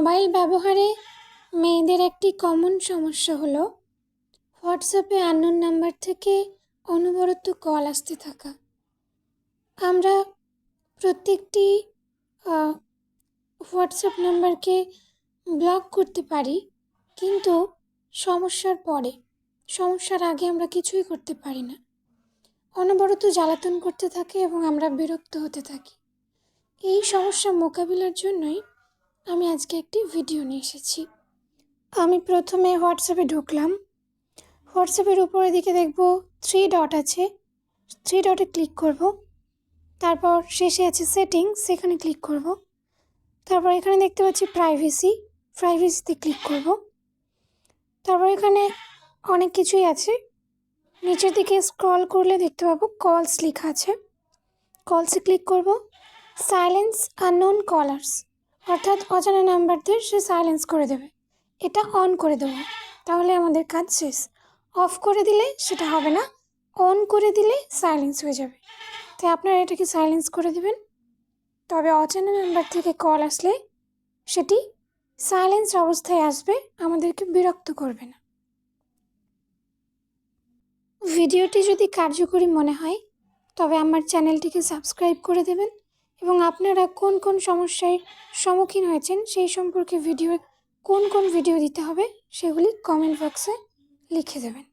Mobile ব্যবহারে মেয়েদের একটি কমন সমস্যা হলো হোয়াটসঅ্যাপে আননোন নাম্বার থেকে অনবরত কল আসতে থাকা। আমরা প্রত্যেকটি হোয়াটসঅ্যাপ নাম্বারকে ব্লক করতে পারি, কিন্তু সমস্যার পরে, সমস্যার আগে আমরা কিছুই করতে পারি না। অনবরত জ্বালাতন করতে থাকে এবং আমরা বিরক্ত হতে থাকি। এই সমস্যা মোকাবিলার জন্যই আমি আজকে একটি ভিডিও নিয়ে এসেছি। আমি প্রথমে হোয়াটসঅ্যাপে ঢুকলাম। হোয়াটসঅ্যাপের উপরের দিকে দেখব থ্রি ডট আছে। থ্রি ডটে ক্লিক করব। তারপর শেষে আছে সেটিং সেখানে ক্লিক করব। তারপর এখানে দেখতে পাচ্ছি প্রাইভেসি প্রাইভেসিতে ক্লিক করব। তারপর এখানে অনেক কিছুই আছে। নিচের দিকে স্ক্রল করলে দেখতে পাবো কলস লেখা আছে। কলসে ক্লিক করব। সাইলেন্স আননোন কলার্স অর্থাৎ অজানা নাম্বারদের সে সাইলেন্স করে দেবে। এটা অন করে দেবো। তাহলে আমাদের কাজ শেষ। অফ করে দিলে সেটা হবে না। অন করে দিলে সাইলেন্স হয়ে যাবে। তাই আপনারা এটাকে সাইলেন্স করে দেবেন। তবে অজানা নাম্বার থেকে কল আসলে সেটি সাইলেন্স অবস্থায় আসবে, আমাদেরকে বিরক্ত করবে না। ভিডিওটি যদি কার্যকরী মনে হয়, তবে আমার চ্যানেলটিকে সাবস্ক্রাইব করে দেবেন। এবং আপনারা কোন কোন সমস্যায় সম্মুখীন হয়েছেন সেই সম্পর্কে ভিডিও কোন কোন ভিডিও দিতে হবে সেগুলি কমেন্ট বক্সে লিখে দেবেন।